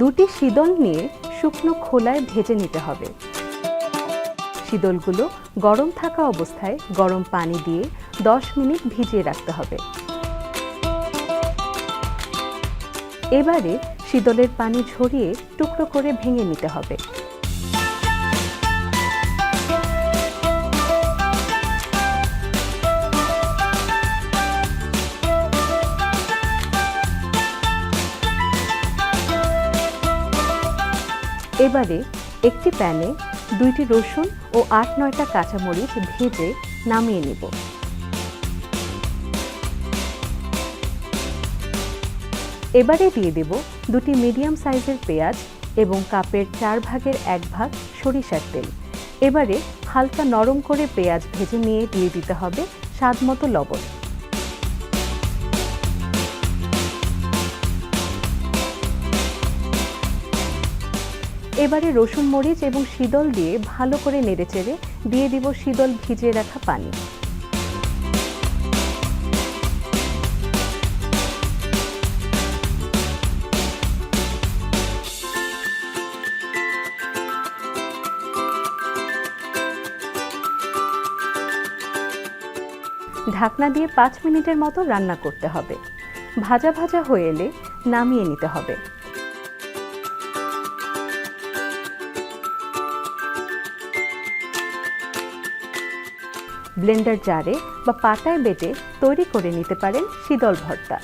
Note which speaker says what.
Speaker 1: দুটি শিদল নিয়ে শুকনো খোলায় ভেজে নিতে হবে। শিদলগুলো গরম থাকা অবস্থায় গরম পানি দিয়ে 10 মিনিট ভিজিয়ে রাখতে হবে। এবারে শিদলের পানি ঝরিয়ে টুকরো করে ভেঙে নিতে হবে। এবারে একটি প্যানে দুইটি রসুন ও আট, নয়টা কাঁচামরিচ ভেজে নামিয়ে নিব। এবারে দিয়ে দেব দুটি মিডিয়াম সাইজের পেঁয়াজ এবং কাপের চার ভাগের এক ভাগ সরিষার তেল। এবারে হালকা নরম করে পেঁয়াজ ভেজে নিয়ে দিয়ে দিতে হবে স্বাদ মতো লবণ। এবারে রসুন মরিচ এবং শীতল দিয়ে ভালো করে নেড়েচেড়ে দিয়ে দিব শীতল ভিজিয়ে রাখা পানি। ঢাকনা দিয়ে পাঁচ মিনিটের মতো রান্না করতে হবে। ভাজা ভাজা হয়ে এলে নামিয়ে নিতে হবে। ব্লেন্ডার জারে বা পাতায় বেটে তৈরি করে নিতে পারেন শীতল ভর্তা।